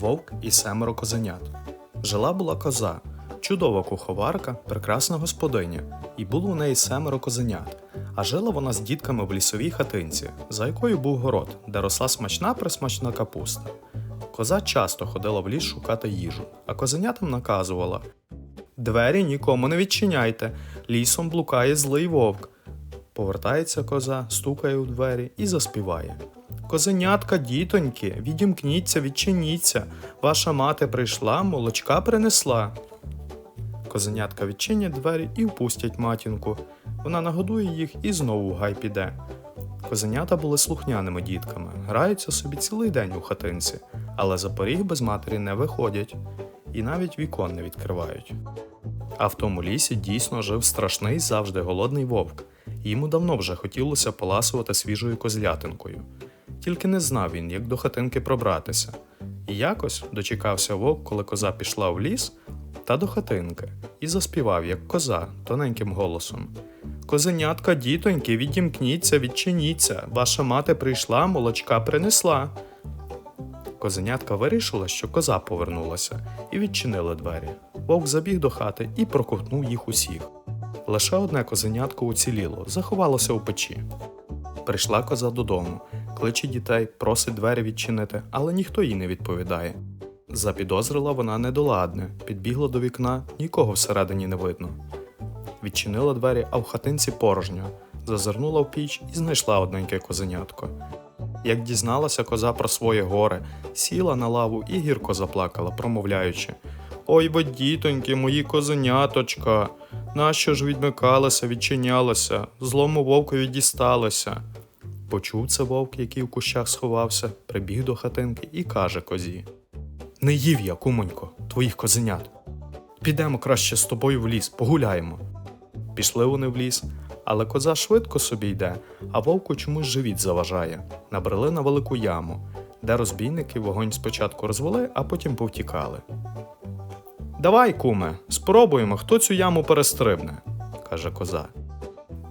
Вовк і семеро козенят. Жила була коза, чудова куховарка, прекрасна господиня, і було у неї семеро козенят. А жила вона з дітками в лісовій хатинці, за якою був город, де росла смачна присмачна капуста. Коза часто ходила в ліс шукати їжу, а козенятам наказувала: Двері нікому не відчиняйте, лісом блукає злий вовк. Повертається коза, стукає у двері і заспіває. Козенятка, дітоньки, відімкніться, відчиніться. Ваша мати прийшла, молочка принесла. Козенятка відчинять двері і впустять матінку. Вона нагодує їх і знову в гай піде. Козенята були слухняними дітками, граються собі цілий день у хатинці, але за поріг без матері не виходять і навіть вікон не відкривають. А в тому лісі дійсно жив страшний завжди голодний вовк. Йому давно вже хотілося поласувати свіжою козлятинкою. Тільки не знав він, як до хатинки пробратися. І якось дочекався вовк, коли коза пішла в ліс та до хатинки, і заспівав, як коза, тоненьким голосом. Козенятка, дітоньки, відімкніться, відчиніться, ваша мати прийшла, молочка принесла. Козенятка вирішила, що коза повернулася, і відчинила двері. Вовк забіг до хати і проковтнув їх усіх. Лише одне козенятко уціліло, заховалося у печі. Прийшла коза додому, кличе дітей, просить двері відчинити, але ніхто їй не відповідає. Запідозрила вона недоладне, підбігла до вікна, нікого всередині не видно. Відчинила двері, а в хатинці порожньо, зазирнула в піч і знайшла одненьке козенятко. Як дізналася коза про своє горе, сіла на лаву і гірко заплакала, промовляючи: Ой, ви, дітоньки, мої козеняточка, нащо ж відмикалися, відчинялися, злому вовкові дісталося. Почув це вовк, який у кущах сховався, прибіг до хатинки і каже козі: Не їв я, кумонько, твоїх козенят. Підемо краще з тобою в ліс, погуляємо. Пішли вони в ліс, але коза швидко собі йде, а вовку чомусь живіт заважає. Набрели на велику яму, де розбійники вогонь спочатку розвели, а потім повтікали. Давай, куме, спробуємо, хто цю яму перестрибне, каже коза.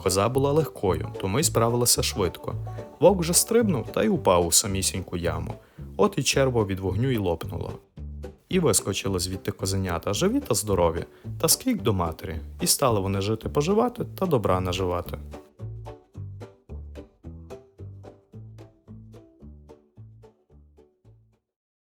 Коза була легкою, тому й справилася швидко. Вовк же стрибнув та й упав у самісіньку яму. От і черво від вогню й лопнуло. І вискочили звідти козенята, живі та здорові, та скік до матері, і стали вони жити поживати та добра наживати.